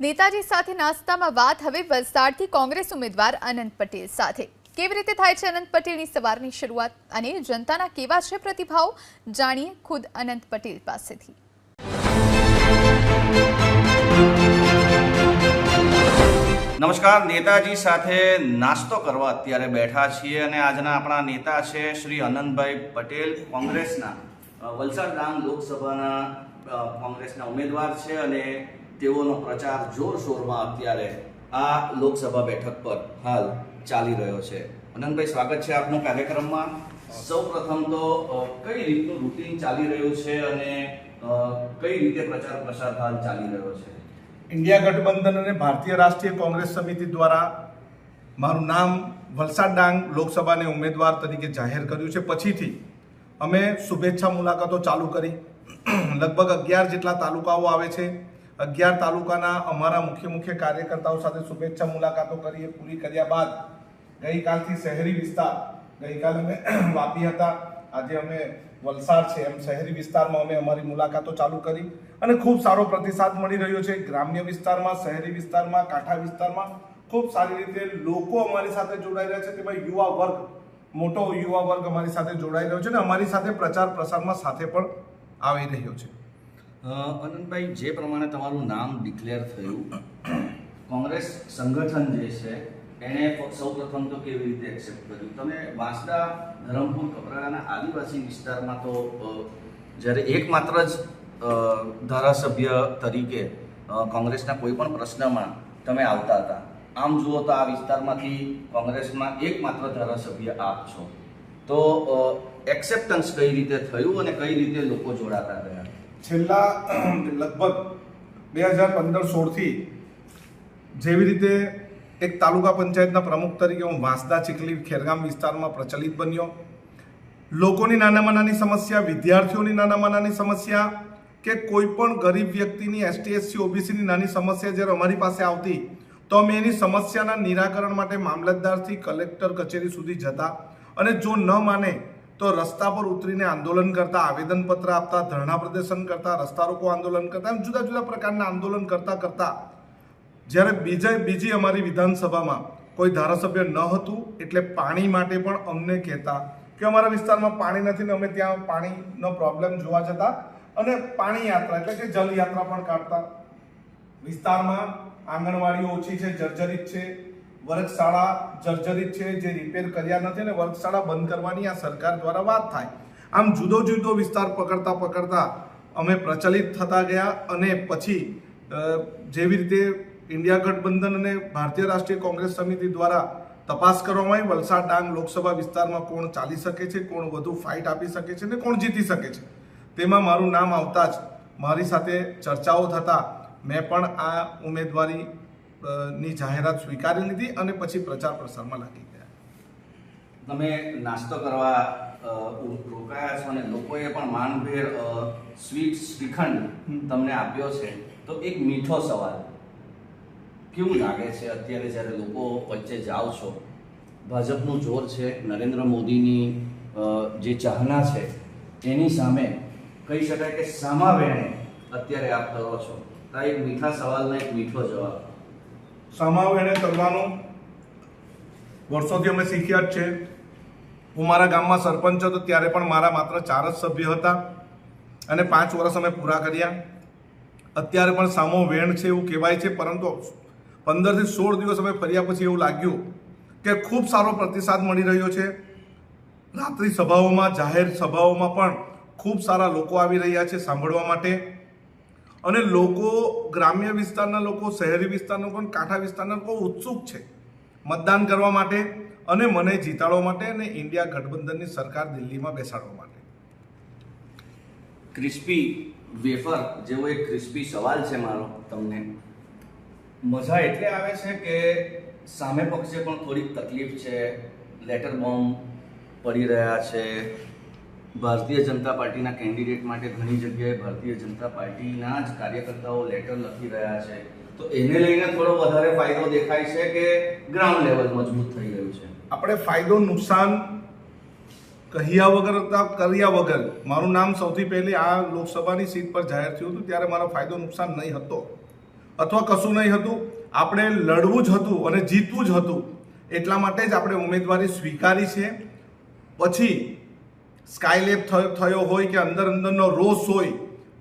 નેતાજી સાથે નાસ્તામાં વાત, હવે વલસાડથી કોંગ્રેસ ઉમેદવાર અનંત પટેલ સાથે. કેવી રીતે થાય છે અનંત પટેલની સવારની શરૂઆત અને જનતાના કેવા છે પ્રતિભાવ, જાણીએ ખુદ અનંત પટેલ પાસેથી. નમસ્કાર, નેતાજી સાથે નાસ્તો કરવા અત્યારે બેઠા છીએ અને આજના આપણા નેતા છે શ્રી અનંતભાઈ પટેલ, કોંગ્રેસના વલસાડ ગામ લોકસભાના કોંગ્રેસના ઉમેદવાર છે અને તેઓનો પ્રચાર જોરશોરમાં અત્યારે આ લોકસભા બેઠક પર હાલ ચાલી રહ્યો છે. અનંતભાઈ, સ્વાગત છે આપનું કાર્યક્રમમાં. સૌ પ્રથમ તો કઈ રીતનું રૂટીન ચાલી રહ્યું છે અને કઈ રીતે પ્રચાર પ્રસાર હાલ ચાલી રહ્યો છે? ઇન્ડિયા ગઠબંધન અને ભારતીય રાષ્ટ્રીય કોંગ્રેસ સમિતિ દ્વારા મારું નામ વલસાડ ડાંગ લોકસભાને ઉમેદવાર તરીકે જાહેર કર્યું છે. પછીથી અમે શુભેચ્છા મુલાકાતો ચાલુ કરી. લગભગ અગિયાર જેટલા તાલુકાઓ આવે છે. અગિયાર તાલુકાના અમારા મુખ્ય મુખ્ય કાર્યકર્તાઓ સાથે શુભેચ્છા મુલાકાતો કરીએ. પૂરી કર્યા બાદ ગઈકાલથી શહેરી વિસ્તાર, ગઈકાલે અમે વાપી હતા. આજે અમે વલસાડ છે. એમ શહેરી વિસ્તારમાં અમે અમારી મુલાકાતો ચાલુ કરી અને ખૂબ સારો પ્રતિસાદ મળી રહ્યો છે. ગ્રામ્ય વિસ્તારમાં, શહેરી વિસ્તારમાં, કાંઠા વિસ્તારમાં ખૂબ સારી રીતે લોકો અમારી સાથે જોડાઈ રહ્યા છે. તેમાં યુવા વર્ગ, મોટો યુવા વર્ગ અમારી સાથે જોડાઈ રહ્યો છે અને અમારી સાથે પ્રચાર પ્રસારમાં સાથે પણ આવી રહ્યો છે. અનંતભાઈ, જે પ્રમાણે તમારું નામ ડિક્લેર થયું, કોંગ્રેસ સંગઠન જે છે એણે સૌ પ્રથમ તો કેવી રીતે એક્સેપ્ટ કર્યું? તમે વાંસદા, ધરમપુર, કપરાડાના આદિવાસી વિસ્તારમાં તો જ્યારે એકમાત્ર જ ધારાસભ્ય તરીકે કોંગ્રેસના કોઈ પણ પ્રશ્નમાં તમે આવતા હતા, આમ જુઓ તો આ વિસ્તારમાંથી કોંગ્રેસમાં એકમાત્ર ધારાસભ્ય આપ છો. તો એક્સેપ્ટન્સ કઈ રીતે થયું અને કઈ રીતે લોકો જોડાતા ગયા છેલ્લા લગભગ બે હજાર પંદર સોળથી જેવી રીતે એક તાલુકા પંચાયતના પ્રમુખ તરીકે હું વાંસદા ચીખલી ખેરગામ વિસ્તારમાં પ્રચલિત બન્યો. લોકોની નાનામાં નાની સમસ્યા, વિદ્યાર્થીઓની નાનામાં નાની સમસ્યા કે કોઈ પણ ગરીબ વ્યક્તિની એસટી એસસી ઓબીસીની નાની સમસ્યા જ્યારે અમારી પાસે આવતી, તો અમે એની સમસ્યાના નિરાકરણ માટે મામલતદારથી કલેક્ટર કચેરી સુધી જતા અને જો ન માને તો રસ્તા પર ઉતરીને આંદોલન કરતા, આવેદનપત્ર આપતા, ધરણા પ્રદર્શન કરતા, રસ્તા રોકો આંદોલન કરતા, એમ જુદા જુદા પ્રકારના આંદોલન કરતા કરતા જ્યારે બીજા બીજી અમારી વિધાનસભામાં કોઈ ધારાસભ્ય ન હતું, એટલે પાણી માટે પણ અમને કહેતા કે અમારા વિસ્તારમાં પાણી નથી ને અમે ત્યાં પાણીનો પ્રોબ્લેમ જોવા જતા અને પાણી યાત્રા એટલે કે જલયાત્રા પણ કાઢતા. વિસ્તારમાં આંગણવાડીઓ ઓછી છે, જર્જરિત છે વર્ગશાળા જર્જરિત છે, જે રિપેર કર્યા નથી અને વર્ગશાળા બંધ કરવાની આ સરકાર દ્વારા વાત થાય. આમ જુદો જુદો વિસ્તાર પકડતા પકડતા અમે પ્રચલિત થતા ગયા અને પછી જેવી રીતે ઇન્ડિયા ગઠબંધન અને ભારતીય રાષ્ટ્રીય કોંગ્રેસ સમિતિ દ્વારા તપાસ કરવામાં આવી, વલસાડ ડાંગ લોકસભા વિસ્તારમાં કોણ ચાલી શકે છે, કોણ વધુ ફાઇટ આપી શકે છે ને કોણ જીતી શકે છે. તેમાં મારું નામ આવતા જ મારી સાથે ચર્ચાઓ થતા. મેં પણ આ ઉમેદવારી ની જાહેરાત સ્વીકારી લીધી અને પછી પ્રચાર પ્રસારમાં લાગી ગયા. તમે નાસ્તો કરવા રોકાયા છો અને લોકોએ પણ માનભેર સ્વીટ શ્રીખંડ તમને આપ્યો છે તો એક મીઠો સવાલ. કેવું લાગે છે અત્યારે જ્યારે લોકો વચ્ચે જાઓ છો? ભાજપનું જોર છે નરેન્દ્ર મોદીની જે ચાહના છે એની સામે કહી શકાય કે સામા વેણે અત્યારે આપ કરો છો. તો એક મીઠા સવાલનો એક મીઠો જવાબ. સમાવ એને કરવાનું. વર્ષોથી અમે શીખ્યા જ છે. હું મારા ગામમાં સરપંચ હતો, ત્યારે પણ મારા માત્ર ચાર જ સભ્ય હતા. અને પાંચ વર્ષ અમે પૂરા કર્યા. અત્યારે પણ સામો વેણ છે એવું કહેવાય છે, પરંતુ પંદરથી સોળ દિવસ અમે ફર્યા પછી એવું લાગ્યું કે ખૂબ સારો પ્રતિસાદ મળી રહ્યો છે. રાત્રિ સભાઓમાં, જાહેર સભાઓમાં પણ ખૂબ સારા લોકો આવી રહ્યા છે સાંભળવા માટે. અને લોકો ગ્રામ્ય વિસ્તારના લોકો શહેરી વિસ્તારના લોકો કાંઠા વિસ્તારના લોકો ઉત્સુક છે મતદાન કરવા માટે અને મને જીતાડવા માટે અને ઇન્ડિયા ગઠબંધનની સરકાર દિલ્હીમાં બેસાડવા માટે. ક્રિસ્પી વેફર જેવો એક ક્રિસ્પી સવાલ છે મારો તમને. મજા એટલે આવે છે કે સામે પક્ષે પણ થોડીક તકલીફ છે લેટર બોમ્બ પડી રહ્યા છે ભારતીય જનતા પાર્ટીના કેન્ડિડેટ માટે ઘણી જગ્યાએ ભારતીય જનતા પાર્ટીના જ કાર્યકર્તાઓ લેટર લખી રહ્યા છે. તો એને લઈને થોડો વધારે ફાયદો દેખાય છે કે ગ્રાઉન્ડ લેવલ મજબૂત થઈ ગયું છે? આપણે ફાયદો નુકસાન કહ્યા વગર કર્યા વગર. મારું નામ સૌથી પહેલી આ લોકસભાની સીટ પર જાહેર થયું હતું, ત્યારે મારો ફાયદો નુકસાન નહીં હતો. અથવા કશું નહીં હતું. આપણે લડવું જ હતું અને જીતવું જ હતું. એટલા માટે જ આપણે ઉમેદવારી સ્વીકારી છે. પછી સ્કાયલેબ થયો હોય કે અંદર અંદરનો રોષ હોય,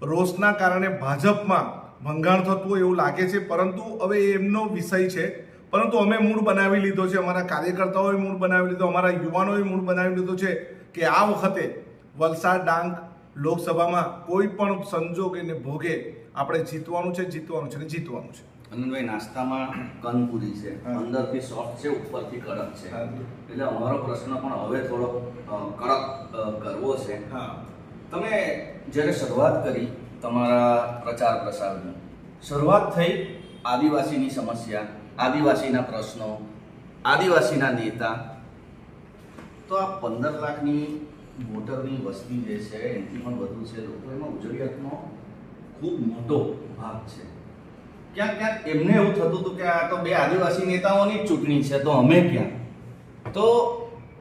રોષના કારણે ભાજપમાં ભંગાણ થતું હોય એવું લાગે છે, પરંતુ હવે એમનો વિષય છે. પરંતુ અમે મૂળ બનાવી લીધો છે, અમારા કાર્યકર્તાઓએ મૂળ બનાવી લીધો, અમારા યુવાનોએ મૂળ બનાવી લીધો છે કે આ વખતે વલસાડ ડાંગ લોકસભામાં કોઈ પણ એને ભોગે આપણે જીતવાનું છે જીતવાનું છે ને જીતવાનું છે. આનંદભાઈ નાસ્તામાં કનપુરી છે. અંદરથી સોફ્ટ છે ઉપરથી કડક છે. એટલે અમારો પ્રશ્ન પણ હવે થોડો કડક કરવો છે. હા. તમે જ્યારે શરૂઆત કરી તમારા પ્રચાર પ્રસારની શરૂઆત થઈ આદિવાસીની સમસ્યા આદિવાસીના પ્રશ્નો આદિવાસીના નેતા તો આ પંદર લાખની વોટરની વસ્તી જે છે એનાથી પણ વધુ છે. લોકો એમાં ઉજળિયાતનો ખૂબ મોટો ભાગ છે. ક્યાંક ક્યાંક એમને એવું થતું હતું કે આ તો બે આદિવાસી નેતાઓની ચૂંટણી છે તો અમે ક્યાં? તો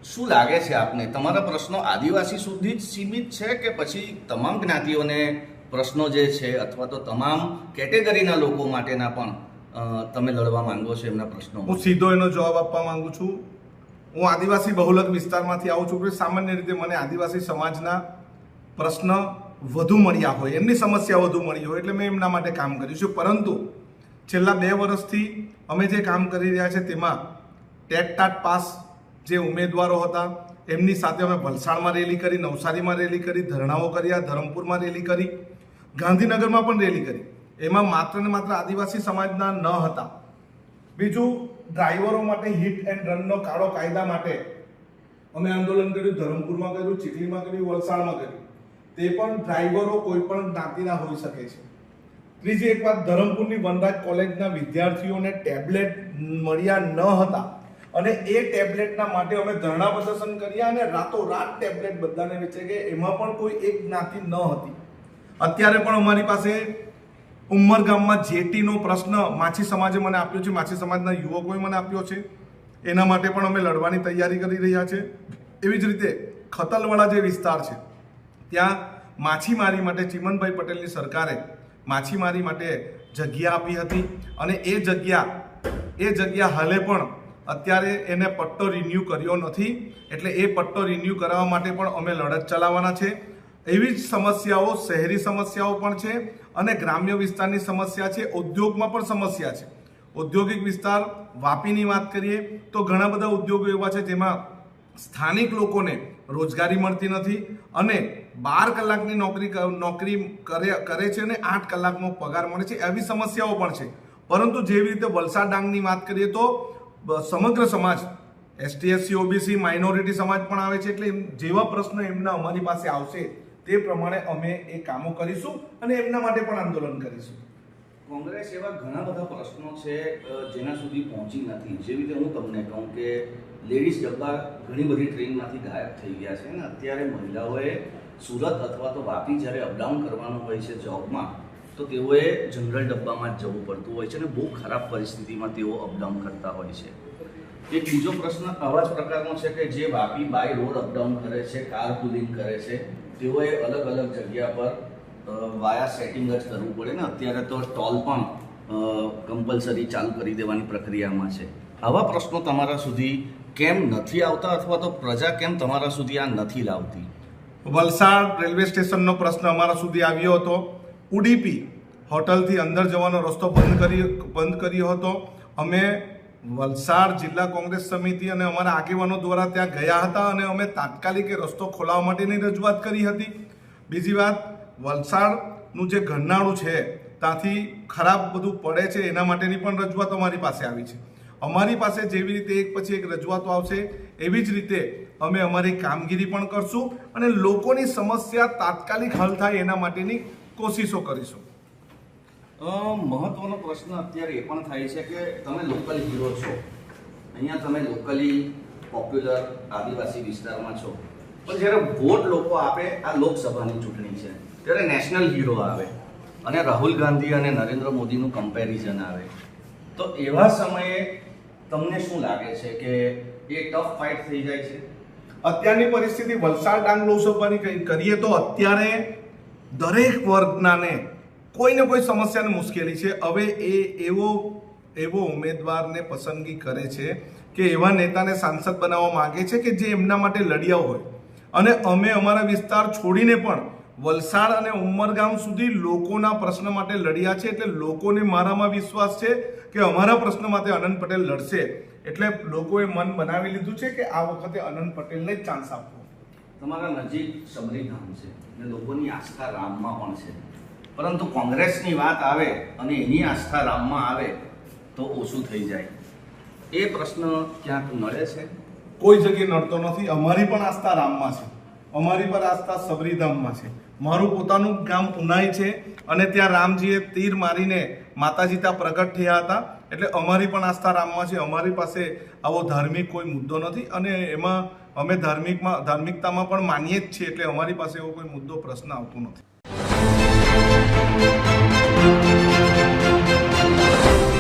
શું લાગે છે આપને? તમારા પ્રશ્નો આદિવાસી સુધી જ સીમિત છે કે પછી તમામ જ્ઞાતિઓને પ્રશ્નો જે છે અથવા તો તમામ કેટેગરીના લોકો માટેના પણ તમે લડવા માંગો છો એમના પ્રશ્નો હું સીધો એનો જવાબ આપવા માંગુ છું. હું આદિવાસી બહુલક વિસ્તારમાંથી આવું છું કે સામાન્ય રીતે મને આદિવાસી સમાજના પ્રશ્ન વધુ મળ્યા હોય એમની સમસ્યા વધુ મળી હોય એટલે મેં એમના માટે કામ કર્યું છે. પરંતુ છેલ્લા બે વર્ષથી અમે જે કામ કરી રહ્યા છે તેમાં ટેટ ટાટ પાસ જે ઉમેદવારો હતા, એમની સાથે અમે વલસાડમાં રેલી કરી, નવસારીમાં રેલી કરી, ધરણાઓ કર્યા, ધરમપુરમાં રેલી કરી, ગાંધીનગરમાં પણ રેલી કરી. એમાં માત્ર ને માત્ર આદિવાસી સમાજના ન હતા. બીજું, ડ્રાઈવરો માટે હિટ એન્ડ રનનો કાળો કાયદા માટે અમે આંદોલન કર્યું, ધરમપુરમાં કર્યું, ચીખલીમાં કર્યું, વલસાડમાં કર્યું. તે પણ ડ્રાઈવરો કોઈ પણ જ્ઞાતિના હોઈ શકે છે. ત્રીજી એક વાત, ધરમપુરની વનરાજ કોલેજના વિદ્યાર્થીઓને ટેબ્લેટ મળ્યા ન હતા. અને એ ટેબ્લેટના માટે અમે ધરણા પ્રદર્શન કર્યા અને રાતોરાત ટેબ્લેટ બધાને વેચે કે એમાં પણ કોઈ એક જ્ઞાતિ ન હતી. અત્યારે પણ અમારી પાસે ઉમરગામમાં જેટીનો પ્રશ્ન માછી સમાજે મને આપ્યો છે. માછી સમાજના યુવકોએ મને આપ્યો છે. એના માટે પણ અમે લડવાની તૈયારી કરી રહ્યા છે. એવી જ રીતે ખતલવાળા જે વિસ્તાર છે, ત્યાં માછીમારી માટે ચીમનભાઈ પટેલની સરકારે માછીમારી માટે જગ્યા આપી હતી અને એ જગ્યા એ જગ્યા હાલે પણ અત્યારે એને પટ્ટો રિન્યૂ કર્યો નથી. એટલે એ પટ્ટો રિન્યૂ કરાવવા માટે પણ અમે લડત ચલાવવાના છે. એવી જ સમસ્યાઓ, શહેરી સમસ્યાઓ પણ છે અને ગ્રામ્ય વિસ્તારની સમસ્યા છે. ઉદ્યોગમાં પણ સમસ્યા છે. ઔદ્યોગિક વિસ્તાર, વાપીની વાત કરીએ તો ઘણા બધા ઉદ્યોગો એવા છે જેમાં સ્થાનિક લોકોને રોજગારી મળતી નથી અને બાર કલાકની નોકરી નોકરી કરે છે અને આઠ કલાકનો પગાર મળે છે, એવી સમસ્યાઓ પણ છે. પરંતુ જેવી રીતે વલસાડ ડાંગની વાત કરીએ તો સમગ્ર સમાજ એસટી એસસી ઓબીસી માઇનોરિટી સમાજ પણ આવે છે, એટલે જેવા પ્રશ્નો એમના અમારી પાસે આવશે, તે પ્રમાણે અમે એ કામો કરીશું અને એમના માટે પણ આંદોલન કરીશું. કોંગ્રેસ એવા ઘણા બધા પ્રશ્નો છે જેના સુધી પહોંચી નથી. જેવી રીતે હું તમને કહું કે, લેડીઝ ડબ્બા ઘણી બધી ટ્રેનમાંથી ગાયબ થઈ ગયા છે અને અત્યારે મહિલાઓએ સુરત અથવા તો વાપી જ્યારે અપડાઉન કરવાનું હોય છે જોબમાં તો તેઓએ જનરલ ડબ્બામાં જ જવું પડતું હોય છે અને બહુ ખરાબ પરિસ્થિતિમાં તેઓ અપડાઉન કરતા હોય છે. એક બીજો પ્રશ્ન આવા જ પ્રકારનો છે કે જે વાપી બાય રોડ અપડાઉન કરે છે કાર પુલિંગ કરે છે, તેઓએ અલગ અલગ જગ્યા પર વાયા સેટિંગ જ કરવું પડે ને અત્યારે તો સ્ટોલ પણ કમ્પલસરી ચાલુ કરી દેવાની પ્રક્રિયામાં છે. આવા પ્રશ્નો તમારા સુધી કેમ નથી આવતા અથવા તો પ્રજા કેમ તમારા સુધી આ નથી લાવતી? વલસાડ રેલવે સ્ટેશનનો પ્રશ્ન અમારા સુધી આવ્યો હતો. ઉડીપી હોટલથી અંદર જવાનો રસ્તો બંધ કરી બંધ કર્યો હતો. અમે વલસાડ જિલ્લા કોંગ્રેસ સમિતિ અને અમારા આગેવાનો દ્વારા ત્યાં ગયા હતા અને અમે તાત્કાલિક રસ્તો ખોલાવવા માટેની રજૂઆત કરી હતી. બીજી વાત, વલસાડનું જે ઘરનાળું છે, ત્યાંથી ખરાબ બધું પડે છે, એના માટેની પણ રજૂઆત અમારી પાસે આવી છે. અમારી પાસે જેવી રીતે એક પછી એક રજૂઆતો આવશે, એવી જ રીતે અમે અમારી કામગીરી પણ કરશું અને લોકોની સમસ્યા તાત્કાલિક હલ થાય એના માટેની કોશિશો કરીશું. મહત્વનો પ્રશ્ન અત્યારે એ પણ થાય છે કે તમે લોકલ હીરો છો. અહીંયા તમે લોકલી પોપ્યુલર આદિવાસી વિસ્તારમાં છો. પણ જ્યારે વોટ લોકો આપે, આ લોકસભાની ચૂંટણી છે, ત્યારે નેશનલ હીરો આવે. અને રાહુલ ગાંધી અને નરેન્દ્ર મોદીનું કમ્પેરિઝન આવે. તો એવા સમયે તમને શું લાગે છે કે એ ટફ ફાઇટ થઈ જાય છે? અત્યારની પરિસ્થિતિ વલસાડ ડાંગ લોકસભાની કરીએ તો અત્યારે દરેક વર્ગનાને કોઈને કોઈ સમસ્યાને મુશ્કેલી છે. હવે એ એવો એવો ઉમેદવારને પસંદગી કરે છે કે એવા નેતાને સાંસદ બનાવવા માગે છે કે જે એમના માટે લડ્યા હોય. અને અમે અમારા વિસ્તાર છોડીને પણ વલસાડ અને ઉમરગામ સુધી લોકોના પ્રશ્ન માટે લડ્યા છે એટલે લોકોને મારામાં વિશ્વાસ છે કે અમારા પ્રશ્ન માટે અનંત પટેલ લડશે. એટલે લોકોએ મન બનાવી લીધું છે કે આ વખતે અનંત પટેલને જ ચાન્સ આપવો. તમારા નજીક સબરીધામ છે અને લોકોની આસ્થા રામમાં પણ છે. પરંતુ કોંગ્રેસની વાત આવે અને એની આસ્થા રામમાં આવે તો ઓછું થઈ જાય. એ પ્રશ્ન ક્યાંક નડે છે? કોઈ જગ્યાએ નડતો નથી. અમારી પણ આસ્થા રામમાં છે. અમારી પર આસ્થા સબરીધામમાં છે. મારું પોતાનું ગામ ઉનાઈ છે અને ત્યાં રામજીએ તીર મારીને માતાજી ત્યાં પ્રગટ થયા હતા. એટલે અમારી પણ આસ્થા રામમાં છે. અમારી પાસે આવો ધાર્મિક કોઈ મુદ્દો નથી અને એમાં અમે ધાર્મિકમાં, ધાર્મિકતામાં પણ માનીએ જ છીએ. એટલે અમારી પાસે એવો કોઈ મુદ્દો, પ્રશ્ન આવતો નથી.